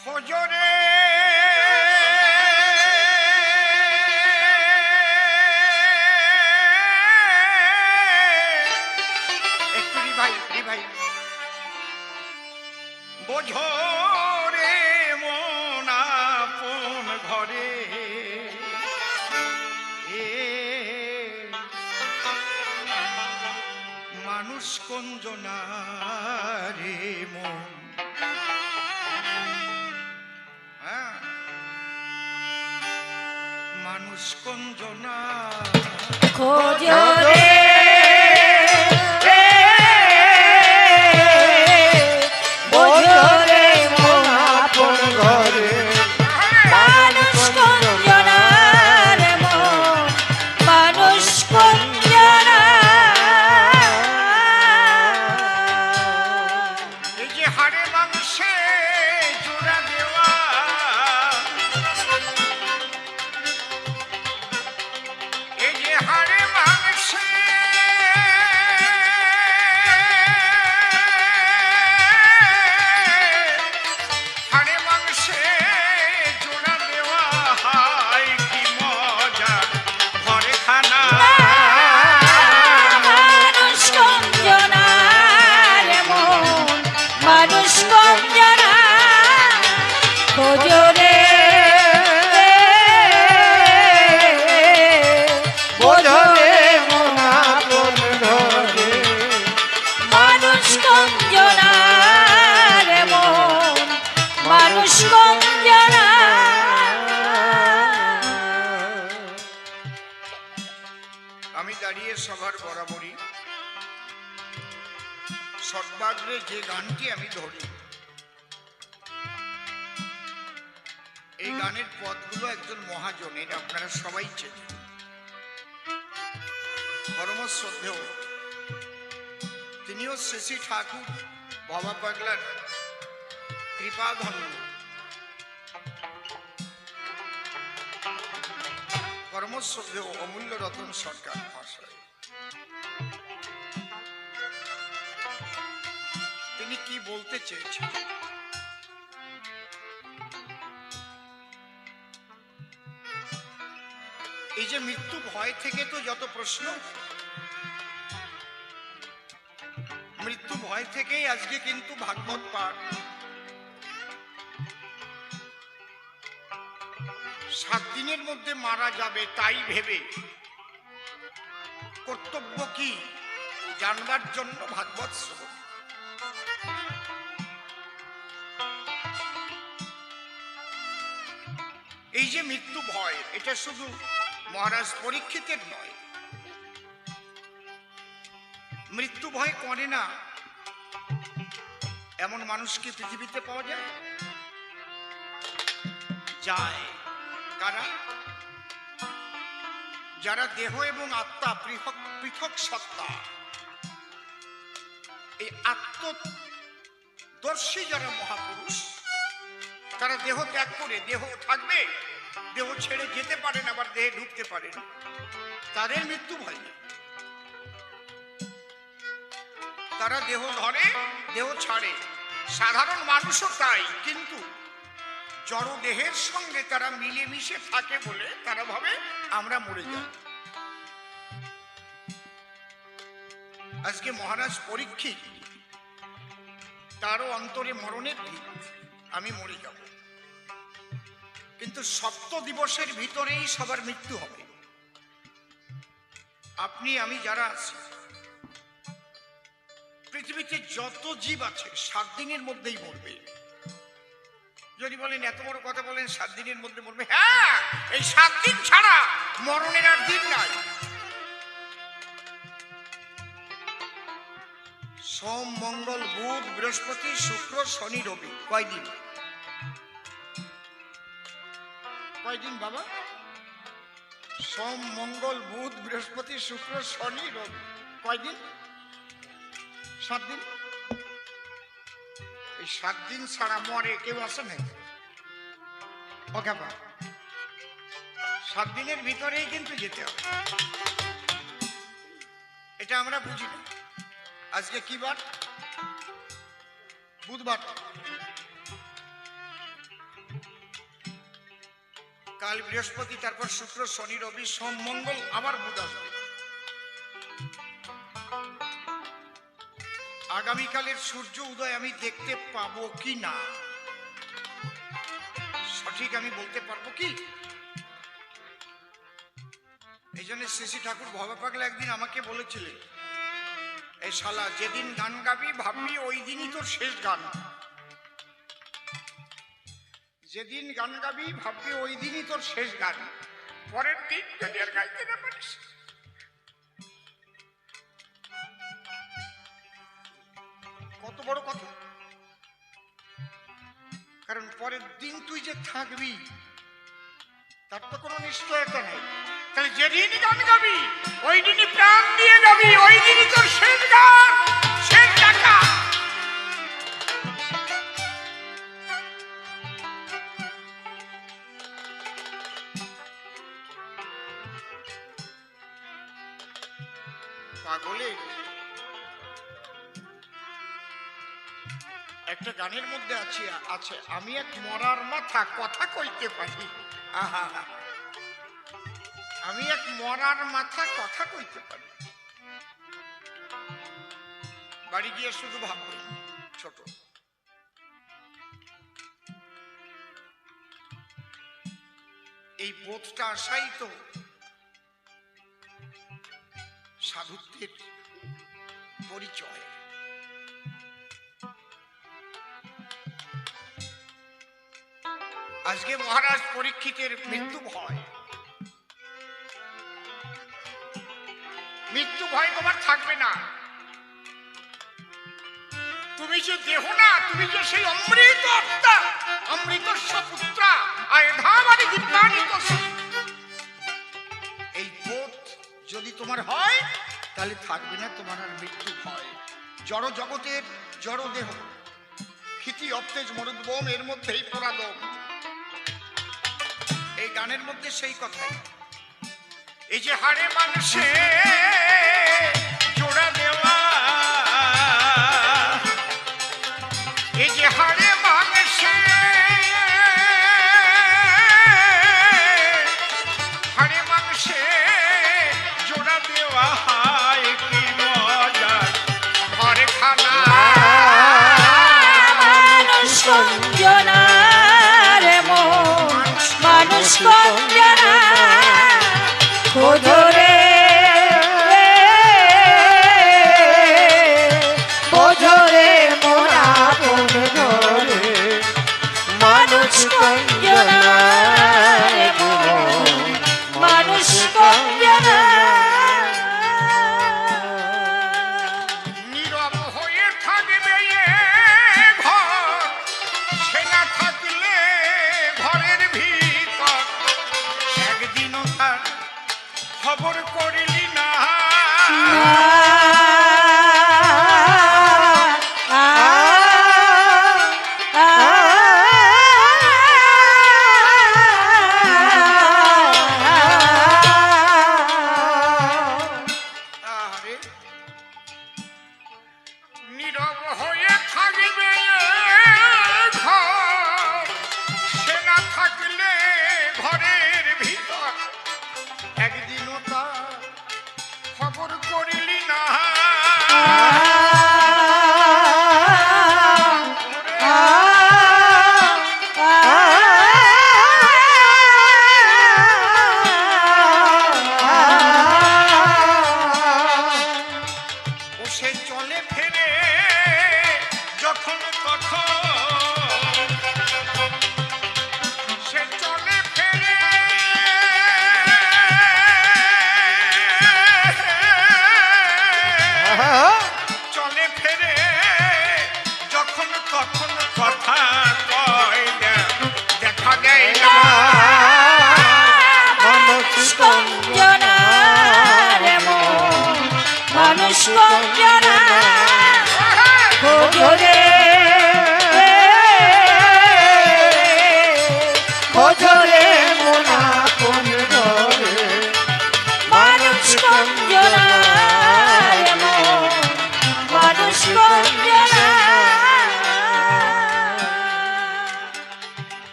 খোঁজরে পরম শ্রদ্ধেয় তিনিও শশী ঠাকুর, বাবা পাগলার কৃপা কৃপাধন্য। পরমশ্রদ্ধেয় অমূল্য রতন সরকার মহাশয়। তিনি কি বলতে চেয়েছেন? এই যে মৃত্যু ভয় থেকে তো যত প্রশ্ন মৃত্যু ভয় থেকেই আজকে কিন্তু ভাগবত পাঠ। সাত দিনের মধ্যে মারা যাবে তাই ভেবে কর্তব্য কি জানবার জন্য ভাগবত এই যে মৃত্যু ভয়, এটা শুধু মহারাজ পরীক্ষিতের নয় মৃত্যু ভয় করে না। এমন মানুষকে পৃথিবীতে পাওয়া যায়? যায়। কারা? যারা দেহ এবং আত্মা পৃথক পৃথক সত্তা। এই আত্মদর্শী যারা মহাপুরুষ, তারা দেহ ত্যাগ করে, দেহ থাকবে, দেহ ছেড়ে যেতে পারেন আবার দেহে ঢুকতে পারেন তাদের মৃত্যু ভয় না তারা দেহ ধরে, দেহ ছাড়ে। সাধারণ মানুষও তাই, কিন্তু জড় দেহের সঙ্গে তারা মিলেমিশে থাকে বলে তারা ভাবে আমরা মরে যাই। আজকে মহারাজ পরীক্ষিত। তারও অন্তরে মরণের ভীত আমি মরে যাব। কিন্তু সপ্ত দিবসের ভিতরেই সবার মৃত্যু হবে। আপনি, আমি যারা আছি পৃথিবীতে যত জীব আছে, সাত দিনের মধ্যেই মরবে। যদি বলেন, এত বড় কথা বলেন, সাত দিনের মধ্যে মরবে? হ্যাঁ এই সাত দিন ছাড়া মরণের আর দিন নাই। সোম, মঙ্গল, বুধ, বৃহস্পতি, শুক্র, শনি, রবি, কয়দিন? কয়দিন বাবা? সোম, মঙ্গল, বুধ, বৃহস্পতি, শুক্র, শনি, রবি, কয়দিন? সাত দিন? এই সাত দিন ছাড়া মরে কেউ আসে নাই সাত দিনের ভিতরেই কিন্তু যেতে হবে। এটা আমরা বুঝি না। আজকে কি বার? বুধবার। কাল বৃহস্পতি, তারপর শুক্র, শনি, রবি, সোম, মঙ্গল, আবার বুধ আসবে। আগামীকালের সূর্য উদয় আমি দেখতে পাবো কি না? সঠিক আমি বলতে পারব কি? এই জন্য শ্রী ঠাকুর ভবা পাগলা একদিন আমাকে বলেছিলেন এই শালা, যেদিন গান গাবি ভাববি, ওই দিনই তোর শেষ গান। যেদিন গান গাবি ভাববি, ওই দিনই তোর শেষ গান। পরের দিন যদি আর গাইতে না পারিস কত বড় কথা? কারণ পরের দিন তুই যে থাকবি, তার তো কোনো নিশ্চয়তা নেই। তাহলে যেদিন গান গাবি, ওই দিনই প্রাণ দিয়ে যাবি, ওই দিনই তোর শেষ গান, শেষ টাকা গানের মধ্যে আছে আছে। আমি এক মরার মাথা কথা কইতে পারি। আমি এক মরার মাথা কথা কইতে পারি। বাড়ি গিয়ে শুধু ভাববেন ছোট। এই বোধটা আসাই তো সাধুত্বের পরিচয়। আজকে মহারাজ পরীক্ষিতের মৃত্যু ভয়। মৃত্যু ভয় তোমার থাকবে না। তুমি যে দেহ না, তুমি যে সেই অমৃত আত্মা অমৃত পুত্রা আয়ধাবারি দিব্যানিত এই বোধ যদি তোমার হয়, তাহলে থাকবে না তোমার আর মৃত্যু ভয়। জড় জগতের জড় দেহ, ক্ষিতি, অপ্তেজ মরুদ্বম এর মধ্যেই পরাদম এই গানের মধ্যে সেই কথা এই যে হারে মানুষে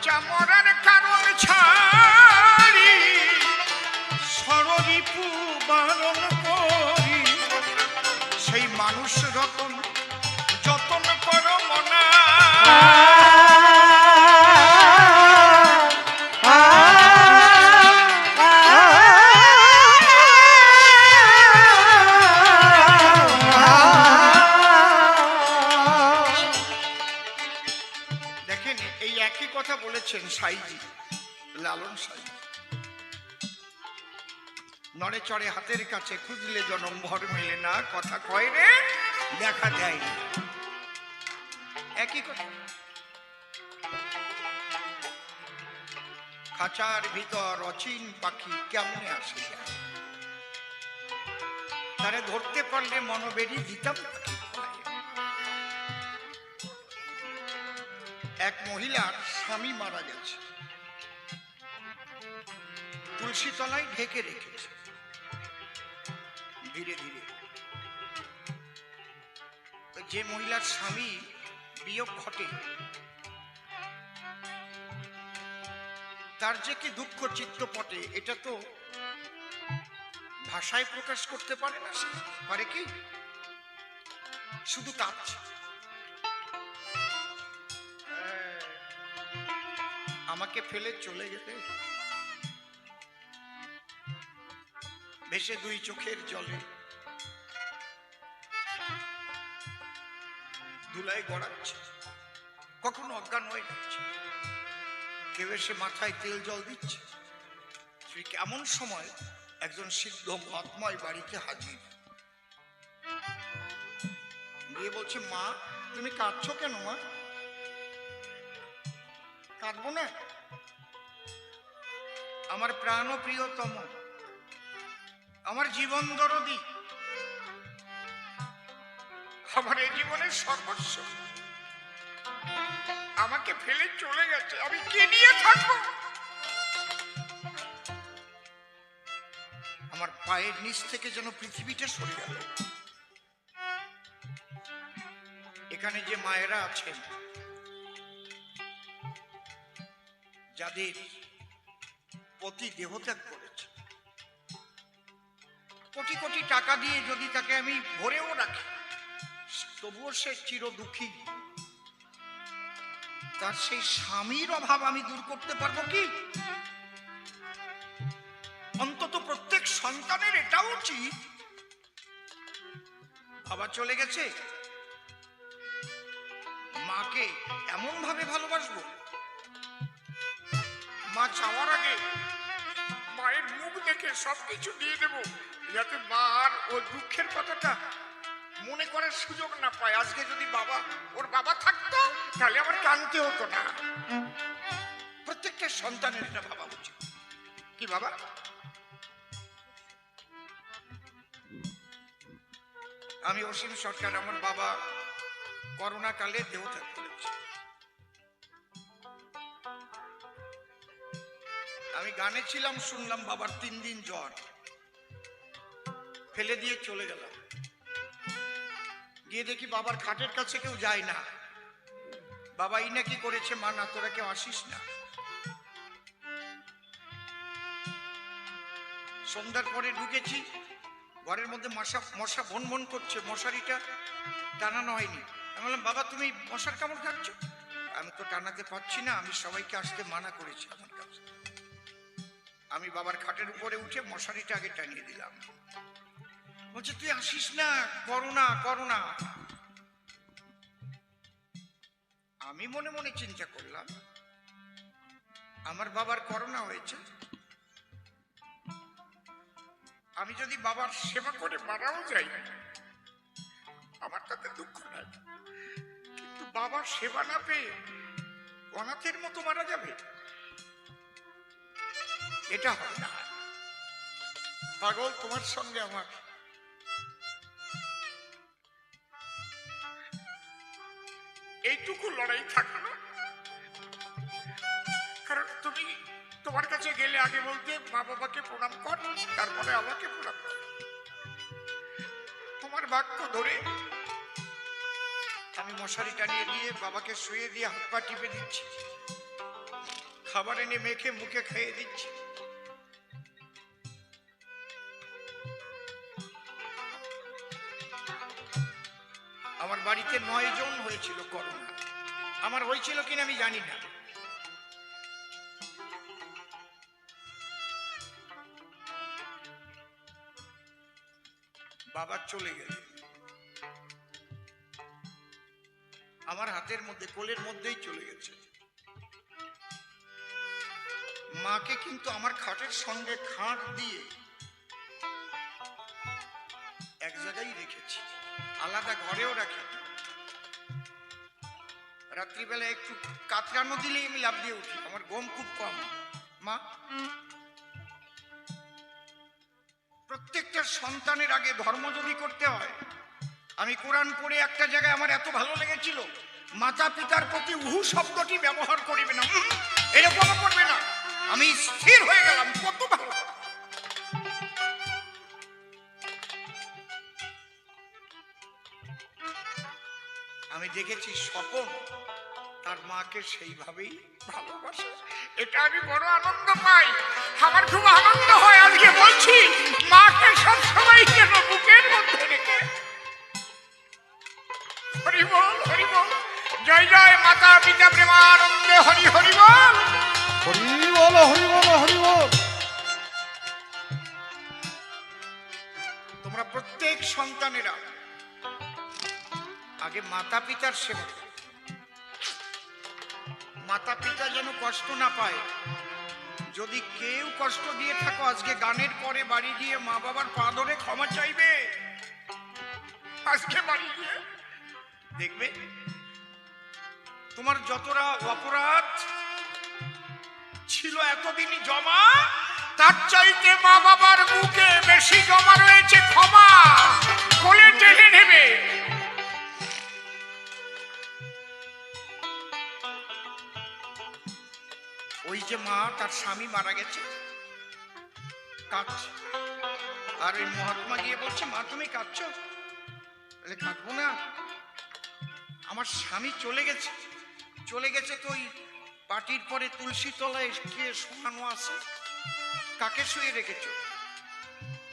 Chamora. হাতের কাছে খুঁজলে জনম ভর মেলে না, কথা কয় রে দেখা না। একই কথা খাঁচার ভিতর অচিন পাখি কেমনে আসে যায়? তারে ধরতে পারলে মনোবেরি দিতাম এক মহিলার স্বামী মারা গেছে তুলসী তলায় ঢেকে রেখেছে ধীরে ধীরে। যে মহিলার স্বামী বিয়োগ ঘটে, তার যে কি দুঃখ চিত্ত পটে, এটা তো ভাষায় প্রকাশ করতে পারে না সে। পারে কি? শুধু কাঁদছে। আমাকে ফেলে চলে গেলে ভেসে দুই চোখের জলে। ধুলায় গড়াচ্ছে। কখনো অজ্ঞান হয়ে যাচ্ছে। কেউ এসে মাথায় তেল জল দিচ্ছে। ঠিক এমন সময় একজন সিদ্ধ মহাত্মায় বাড়িতে হাজির? গিয়ে বলছে, মা, তুমি কাঁদছো কেন, মা? কাঁদবো না। আমার প্রাণ প্রিয়তম আমার জীবন দরদি। আমার এই জীবনের সর্বস্ব। আমাকে ফেলে চলে গেছে। আমি কে নিয়ে থাকব? আমার পায়ের নিচ থেকে যেন পৃথিবীটা সরে গেল। এখানে যে মায়েরা আছেন, যাদের পতি দেহত্যাগ কোটি কোটি টাকা দিয়ে যদি তাকে আমি ভরেও রাখি, তবুও সে চির দুঃখী। তার সেই স্বামীর অভাব আমি দূর করতে পারব কি? অন্তত প্রত্যেক সন্তানের এটা উচিত। বাবা চলে গেছে। মাকে এমন ভাবে ভালোবাসবো। মা চাওয়ার আগে মায়ের মুখ দেখে সবকিছু দিয়ে দেব। যাতে মা আর ও দুঃখের কথাটা মনে করার সুযোগ না পায়। আজকে যদি বাবা, ওর বাবা থাকতো, তাহলে আমার কানতে হতো না। প্রত্যেকটা সন্তানের এটা বাবা উচিত। কি বাবা? আমি অসীম সরকার, আমার বাবা করোনা কালে দেহত্যাগ করেছে। আমি গানে ছিলাম, শুনলাম বাবার তিন দিন জ্বর। ফেলে দিয়ে চলে গেলাম। গিয়ে দেখি বাবার খাটের কাছে কেউ যায় না। বাবা, এই নাকি করেছে মা? না, তোরা কেউ আসিস না। সন্ধ্যার পরে ঢুকেছি। ঘরের মধ্যে মশা মশা ভন ভন করছে। মশারিটা টানানো হয়নি। আমি বললাম, বাবা, তুমি মশার কামড় খাচ্ছ? আমি তো টানাতে পারছি না। আমি সবাইকে আসতে মানা করেছি আমার কাছে। আমি বাবার খাটের উপরে উঠে মশারিটা আগে টানিয়ে দিলাম। বলছে, তুই আসিস না করোনা করোনা আমি মনে মনে চিন্তা করলাম, আমার বাবার করোনা হয়েছে। আমি যদি বাবার সেবা করে মারাও যাই, আমার তাতে দুঃখ নাই। কিন্তু বাবার সেবা না পেয়ে অনাথের মতো মারা যাবে? এটা হয় না। পাগল তোমার সঙ্গে আমার ধরে। আমি মশারি টানিয়ে দিয়ে বাবাকে শুয়ে দিয়ে হাত পা টিপে দিচ্ছি। খাবার এনে মেখে মুখে খাইয়ে দিচ্ছি। আমার বাড়িতে নয় জন হয়েছিল করোনা। আমার হয়েছিল কিনা আমি জানি না। বাবা চলে গেলেন। আমার হাতের মধ্যে, কোলের মধ্যেই চলে গেছে। মাকে কিন্তু আমার খাটের সঙ্গে খাট দিয়ে এক জায়গায় রেখেছি, আলাদা ঘরেও রাখি। রাত্রিবেলা একটু কাতরানো দিলেই আমি লাভ দিয়ে উঠি, আমার গম খুব কম। মা, প্রত্যেকটা সন্তানের আগে ধর্ম যদি করতে হয়, আমি কোরআন পড়ে একটা জায়গায় আমার এত ভালো লেগেছিল মাতা পিতার প্রতি উহু শব্দটি ব্যবহার করিবে না। এরকমও করবে না। আমি স্থির হয়ে গেলাম, কত ভালো। আমি দেখেছি স্বপন তার মাকে সেইভাবেই ভালোবাসে। এটা আমি বড় আনন্দ পাই। আমার খুব আনন্দ হয়, আজকে বলছি, মাকে সব মাতা পিতা প্রেমানন্দে হরি হরি বল। হরি বল হরি বল হরি বল তোমরা প্রত্যেক সন্তানেরা আগে মাতা পিতার সেবা মাতা পিতা যেন কষ্ট না পায়। যদি কেউ কষ্ট দিয়ে থাকো আজকে গানের পরে বাড়ি গিয়ে মা বাবার পা ধরে ক্ষমা চাইবে। আজকে বাড়ি গিয়ে দেখবে তোমার যতটা অপরাধ ছিল এতদিনই জমা, তার চাইতে মা বাবার বুকে বেশি জমা রয়েছে ক্ষমা। কোলে টেনে নেবে। ওই যে মা, তার স্বামী মারা গেছে। কাঁদছে। আর ওই মহাত্মা গিয়ে বলছে, মা, তুমি কাঁদছো? কাঁদবো না। আমার স্বামী চলে গেছে। চলে গেছে তো ওই পাটির পরে তুলসী তলায় কে শোয়ানো আছে। কাকে শুয়ে রেখেছ?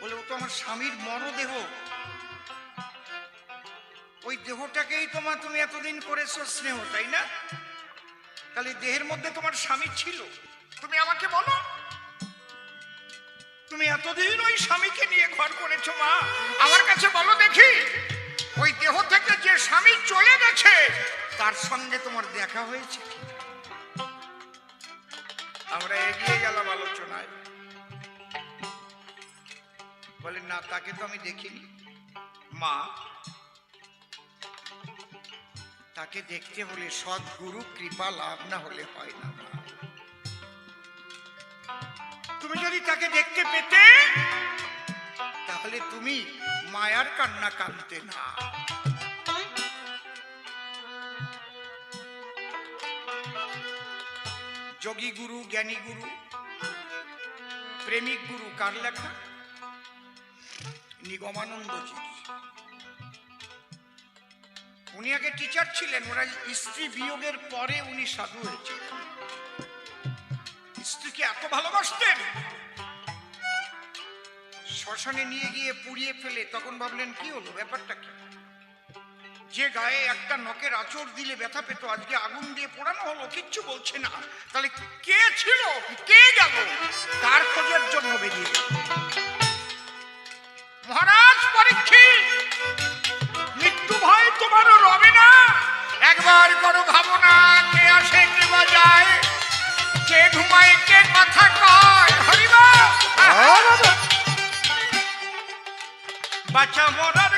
বলে, ও তো আমার স্বামীর মরদেহ। ওই দেহটাকেই তোমার তুমি এতদিন করেছ স্নেহ, তাই না? তাহলে দেহের মধ্যে তোমার স্বামী ছিল। তুমি আমাকে বলো। তুমি এতদিন ওই স্বামীকে নিয়ে ঘর করেছ, মা। আমার কাছে বলো দেখি। ওই দেহ থেকে যে স্বামী চলে গেছে তার সঙ্গে তোমার দেখা হয়েছে আমরা এগিয়ে গেলাম আলোচনায়। বলে, না, তাকে তো আমি দেখিনি। মা, তাকে দেখতে হলে সদ্গুরু কৃপা লাভ না হলে হয় না তুমি যদি তাকে দেখতে পেতে, তাহলে তুমি মায়ার কান্না কাঁদতে না। যোগী গুরু, জ্ঞানী গুরু, প্রেমিক গুরু কার লেখা? নিগমানন্দ উনি আগে টিচার ছিলেন ওরা স্ত্রী বিয়োগের পরে উনি সাধু হয়েছিলেন স্ত্রীকে এত ভালোবাসতেন, শ্মশানে নিয়ে গিয়ে পুড়িয়ে ফেলে, তখন ভাবলেন কি হলো, ব্যাপারটা কি? যে গায়ে একটা নখের আচর দিলে ব্যথা পেত আজকে আগুন দিয়ে পোড়ানো হলো কিচ্ছু বলছে না। তাহলে কে ছিল? কে গেল? তার খোঁজের জন্য বেরিয়ে মহারাজ পরীক্ষিত! মৃত্যু ভয় তোমারও রবে না। একবার করো ভাবনা কে আসে কে বা যায়। কে ঘুমায় কে কথা কয় হরিবা বাঁচা মরার